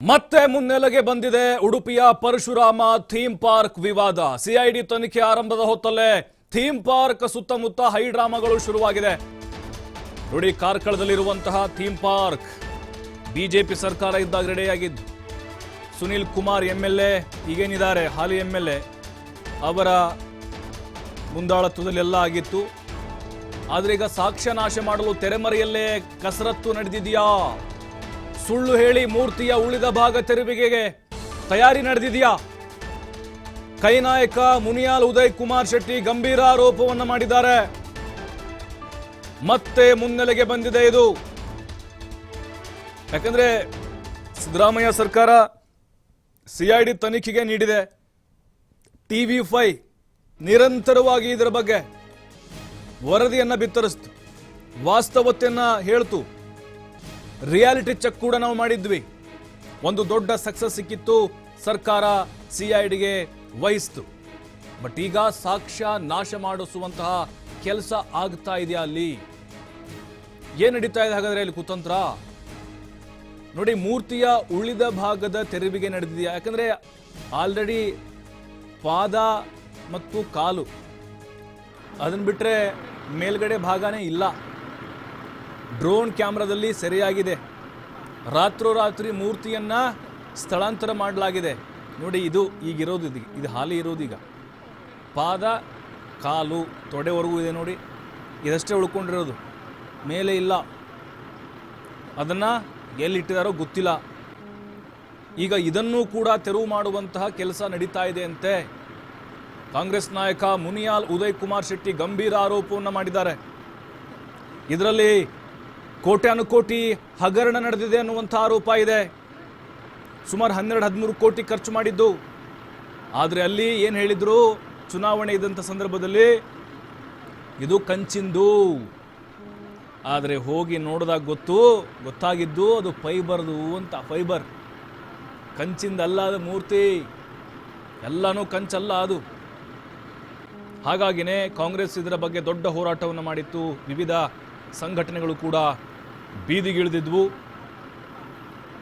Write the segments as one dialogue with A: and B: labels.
A: ಮತ್ತೆ ಮುನ್ನೆಲೆಗೆ ಬಂದಿದೆ ಉಡುಪಿಯ ಪರಶುರಾಮ ಥೀಮ್ ಪಾರ್ಕ್ ವಿವಾದ. ಸಿಐಡಿ ತನಿಖೆ ಆರಂಭದ ಹೊತ್ತಲ್ಲೇ ಥೀಮ್ ಪಾರ್ಕ್ ಸುತ್ತಮುತ್ತ ಹೈಡ್ರಾಮಾಗಳು ಶುರುವಾಗಿದೆ. ನೋಡಿ ಕಾರ್ಕಳದಲ್ಲಿರುವಂತಹ ಥೀಮ್ ಪಾರ್ಕ್ ಬಿಜೆಪಿ ಸರ್ಕಾರ ಇದ್ದಾಗ ರೆಡಿಯಾಗಿದ್ದು. Sunil Kumar M L A ಈಗೇನಿದ್ದಾರೆ? ಹಾಲಿ ಎಂ ಎಲ್ ಎ ಅವರ ಮುಂದಾಳತ್ವದಲ್ಲಿ ಎಲ್ಲ ಆಗಿತ್ತು. ಆದರೆ ಈಗ ಸಾಕ್ಷ್ಯ ನಾಶ ಮಾಡಲು ತೆರೆಮರೆಯಲ್ಲೇ ಕಸರತ್ತು ನಡೆದಿದೆಯಾ? ಸುಳ್ಳು ಹೇಳಿ ಮೂರ್ತಿಯ ಉಳಿದ ಭಾಗ ತೆರವಿಗೆಗೆ ತಯಾರಿ ನಡೆದಿದೆಯಾ? ಕೈನಾಯಕ ಮುನಿಯಾಲ್ ಉದಯ್ ಕುಮಾರ್ ಶೆಟ್ಟಿ ಗಂಭೀರ ಆರೋಪವನ್ನು ಮಾಡಿದ್ದಾರೆ. ಮತ್ತೆ ಮುನ್ನೆಲೆಗೆ ಬಂದಿದೆ ಇದು. ಯಾಕಂದ್ರೆ ಸಿದ್ದರಾಮಯ್ಯ ಸರ್ಕಾರ ಸಿಐಡಿ ತನಿಖೆಗೆ ನೀಡಿದೆ. ಟಿವಿ ಫೈ ನಿರಂತರವಾಗಿ ಇದರ ಬಗ್ಗೆ ವರದಿಯನ್ನು ಬಿತ್ತರಿಸ್ತು. ವಾಸ್ತವತೆಯನ್ನು ಹೇಳ್ತು. ರಿಯಾಲಿಟಿ ಚೆಕ್ ಕೂಡ ನಾವು ಮಾಡಿದ್ವಿ. ಒಂದು ದೊಡ್ಡ ಸಕ್ಸಸ್ ಸಿಕ್ಕಿತ್ತು, ಸರ್ಕಾರ ಸಿಐಡಿಗೆ ವಹಿಸ್ತು. ಬಟ್ ಈಗ ಸಾಕ್ಷ್ಯ ನಾಶ ಮಾಡಿಸುವಂತಹ ಕೆಲಸ ಆಗ್ತಾ ಇದೆಯಾ ಅಲ್ಲಿ? ಏನ್ ನಡೀತಾ ಇದೆ ಹಾಗಾದ್ರೆ ಅಲ್ಲಿ ಕುತಂತ್ರ? ನೋಡಿ, ಮೂರ್ತಿಯ ಉಳಿದ ಭಾಗದ ತೆರವಿಗೆ ನಡೆದಿದೆಯಾ? ಯಾಕಂದ್ರೆ ಆಲ್ರೆಡಿ ಪಾದ ಮತ್ತು ಕಾಲು. ಅದನ್ನ ಬಿಟ್ರೆ ಮೇಲ್ಗಡೆ ಭಾಗನೇ ಇಲ್ಲ. ಡ್ರೋನ್ ಕ್ಯಾಮ್ರಾದಲ್ಲಿ ಸೆರೆಯಾಗಿದೆ. ರಾತ್ರೋರಾತ್ರಿ ಮೂರ್ತಿಯನ್ನ ಸ್ಥಳಾಂತರ ಮಾಡಲಾಗಿದೆ. ನೋಡಿ, ಇದು ಈಗಿರೋದು ಇದು ಇದು ಹಾಲಿ ಇರೋದು ಈಗ. ಪಾದ, ಕಾಲು, ತೊಡೆವರೆಗೂ ಇದೆ ನೋಡಿ. ಇದಷ್ಟೇ ಉಳ್ಕೊಂಡಿರೋದು. ಮೇಲೆ ಇಲ್ಲ. ಅದನ್ನು ಎಲ್ಲಿಟ್ಟಿದಾರೋ ಗೊತ್ತಿಲ್ಲ. ಈಗ ಇದನ್ನೂ ಕೂಡ ತೆರವು ಮಾಡುವಂತಹ ಕೆಲಸ ನಡೀತಾ ಇದೆ ಅಂತೆ. ಕಾಂಗ್ರೆಸ್ ನಾಯಕ ಮುನಿಯಾಲ್ ಉದಯ್ ಕುಮಾರ್ ಶೆಟ್ಟಿ ಗಂಭೀರ ಆರೋಪವನ್ನು ಮಾಡಿದ್ದಾರೆ. ಇದರಲ್ಲಿ ಕೋಟ್ಯಾನುಕೋಟಿ ಹಗರಣ ನಡೆದಿದೆ ಅನ್ನುವಂಥ ಆರೋಪ ಇದೆ. ಸುಮಾರು ಹನ್ನೆರಡು, ಹದಿಮೂರು ಕೋಟಿ ಖರ್ಚು ಮಾಡಿದ್ದು. ಆದರೆ ಅಲ್ಲಿ ಏನು ಹೇಳಿದರು? ಚುನಾವಣೆ ಇದ್ದಂಥ ಸಂದರ್ಭದಲ್ಲಿ ಇದು ಕಂಚಿಂದು. ಆದರೆ ಹೋಗಿ ನೋಡಿದಾಗ ಗೊತ್ತು, ಗೊತ್ತಾಗಿದ್ದು ಅದು ಫೈಬರ್ದು ಅಂತ, ಫೈಬರ್. ಕಂಚಿಂದಲ್ಲ ಅದು ಮೂರ್ತಿ. ಎಲ್ಲನೂ ಕಂಚಲ್ಲ ಅದು. ಹಾಗಾಗಿನೇ ಕಾಂಗ್ರೆಸ್ ಇದರ ಬಗ್ಗೆ ದೊಡ್ಡ ಹೋರಾಟವನ್ನು ಮಾಡಿತ್ತು. ವಿವಿಧ ಸಂಘಟನೆಗಳು ಕೂಡ ಬೀದಿಗಿಳಿದಿದ್ವು.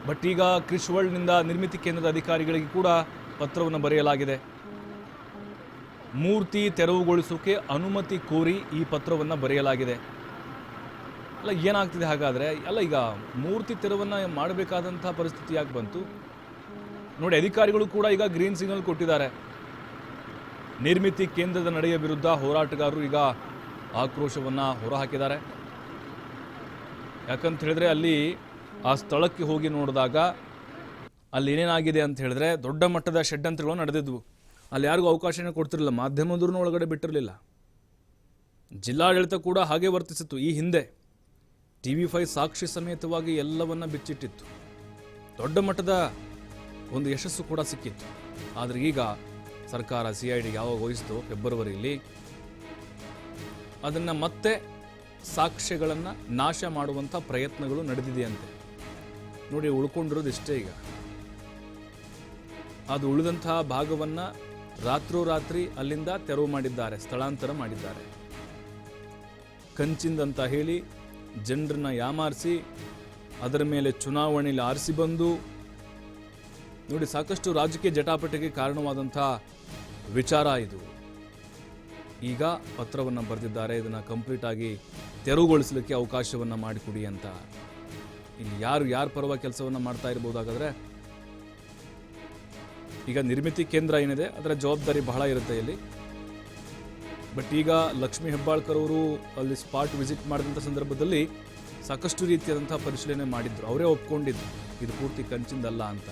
A: ಬಟ್ ಈಗ ಕ್ರಿಶ್ ವರ್ಲ್ಡ್ನಿಂದ ನಿರ್ಮಿತಿ ಕೇಂದ್ರದ ಅಧಿಕಾರಿಗಳಿಗೆ ಕೂಡ ಪತ್ರವನ್ನು ಬರೆಯಲಾಗಿದೆ. ಮೂರ್ತಿ ತೆರವುಗೊಳಿಸೋಕೆ ಅನುಮತಿ ಕೋರಿ ಈ ಪತ್ರವನ್ನು ಬರೆಯಲಾಗಿದೆ. ಅಲ್ಲ, ಏನಾಗ್ತಿದೆ ಹಾಗಾದರೆ? ಅಲ್ಲ, ಈಗ ಮೂರ್ತಿ ತೆರವನ್ನು ಮಾಡಬೇಕಾದಂಥ ಪರಿಸ್ಥಿತಿ ಯಾಕೆ ಬಂತು? ನೋಡಿ, ಅಧಿಕಾರಿಗಳು ಕೂಡ ಈಗ ಗ್ರೀನ್ ಸಿಗ್ನಲ್ ಕೊಟ್ಟಿದ್ದಾರೆ. ನಿರ್ಮಿತಿ ಕೇಂದ್ರದ ನಡೆಯ ವಿರುದ್ಧ ಹೋರಾಟಗಾರರು ಈಗ ಆಕ್ರೋಶವನ್ನು ಹೊರಹಾಕಿದ್ದಾರೆ. ಯಾಕಂತ ಹೇಳಿದ್ರೆ ಅಲ್ಲಿ ಆ ಸ್ಥಳಕ್ಕೆ ಹೋಗಿ ನೋಡಿದಾಗ ಅಲ್ಲಿ ಏನೇನಾಗಿದೆ ಅಂತ ಹೇಳಿದ್ರೆ ದೊಡ್ಡ ಮಟ್ಟದ ಷಡ್ಯಂತ್ರಗಳು ನಡೆದಿದ್ವು. ಅಲ್ಲಿ ಯಾರಿಗೂ ಅವಕಾಶನೇ ಕೊಡ್ತಿರಲಿಲ್ಲ. ಮಾಧ್ಯಮದವ್ರನ್ನೂ ಒಳಗಡೆ ಬಿಟ್ಟಿರಲಿಲ್ಲ. ಜಿಲ್ಲಾಡಳಿತ ಕೂಡ ಹಾಗೆ ವರ್ತಿಸಿತ್ತು. ಈ ಹಿಂದೆ ಟಿ ವಿ ಫೈವ್ ಸಾಕ್ಷಿ ಸಮೇತವಾಗಿ ಎಲ್ಲವನ್ನ ಬಿಚ್ಚಿಟ್ಟಿತ್ತು. ದೊಡ್ಡ ಮಟ್ಟದ ಒಂದು ಯಶಸ್ಸು ಕೂಡ ಸಿಕ್ಕಿತ್ತು. ಆದರೆ ಈಗ ಸರ್ಕಾರ, ಸಿ ಐ ಡಿಗೆ ಯಾವಾಗ ವಹಿಸ್ತು, ಫೆಬ್ರವರಿಯಲ್ಲಿ ಅದನ್ನು ಮತ್ತೆ ಸಾಕ್ಷ್ಯಗಳನ್ನು ನಾಶ ಮಾಡುವಂಥ ಪ್ರಯತ್ನಗಳು ನಡೆದಿದೆಯಂತೆ. ನೋಡಿ ಉಳ್ಕೊಂಡಿರೋದು ಇಷ್ಟೇ ಈಗ. ಅದು ಉಳಿದಂತಹ ಭಾಗವನ್ನು ರಾತ್ರೋರಾತ್ರಿ ಅಲ್ಲಿಂದ ತೆರವು ಮಾಡಿದ್ದಾರೆ, ಸ್ಥಳಾಂತರ ಮಾಡಿದ್ದಾರೆ. ಕಂಚಿಂದಂತ ಹೇಳಿ ಜನರನ್ನ ಯಾಮಾರಿಸಿ, ಅದರ ಮೇಲೆ ಚುನಾವಣೆಯಲ್ಲಿ ಆರಿಸಿ ಬಂದು, ನೋಡಿ, ಸಾಕಷ್ಟು ರಾಜಕೀಯ ಜಟಾಪಟಿಗೆ ಕಾರಣವಾದಂಥ ವಿಚಾರ ಇದು. ಈಗ ಪತ್ರವನ್ನು ಬರೆದಿದ್ದಾರೆ, ಇದನ್ನು ಕಂಪ್ಲೀಟ್ ಆಗಿ ತೆರವುಗೊಳಿಸಲಿಕ್ಕೆ ಅವಕಾಶವನ್ನು ಮಾಡಿಕೊಡಿ ಅಂತ. ಇಲ್ಲಿ ಯಾರು, ಯಾರ ಪರವಾಗಿ ಕೆಲಸವನ್ನು ಮಾಡ್ತಾ ಇರ್ಬೋದಾಗಾದರೆ, ಈಗ ನಿರ್ಮಿತಿ ಕೇಂದ್ರ ಏನಿದೆ, ಅದರ ಜವಾಬ್ದಾರಿ ಬಹಳ ಇರುತ್ತೆ ಇಲ್ಲಿ. ಬಟ್ ಈಗ ಲಕ್ಷ್ಮೀ ಹೆಬ್ಬಾಳ್ಕರ್ ಅವರು ಅಲ್ಲಿ ಸ್ಪಾಟ್ ವಿಸಿಟ್ ಮಾಡಿದಂಥ ಸಂದರ್ಭದಲ್ಲಿ ಸಾಕಷ್ಟು ರೀತಿಯಾದಂಥ ಪರಿಶೀಲನೆ ಮಾಡಿದ್ರು. ಅವರೇ ಒಪ್ಕೊಂಡಿದ್ರು ಇದು ಪೂರ್ತಿ ಕಂಚಿಂದಲ್ಲ ಅಂತ.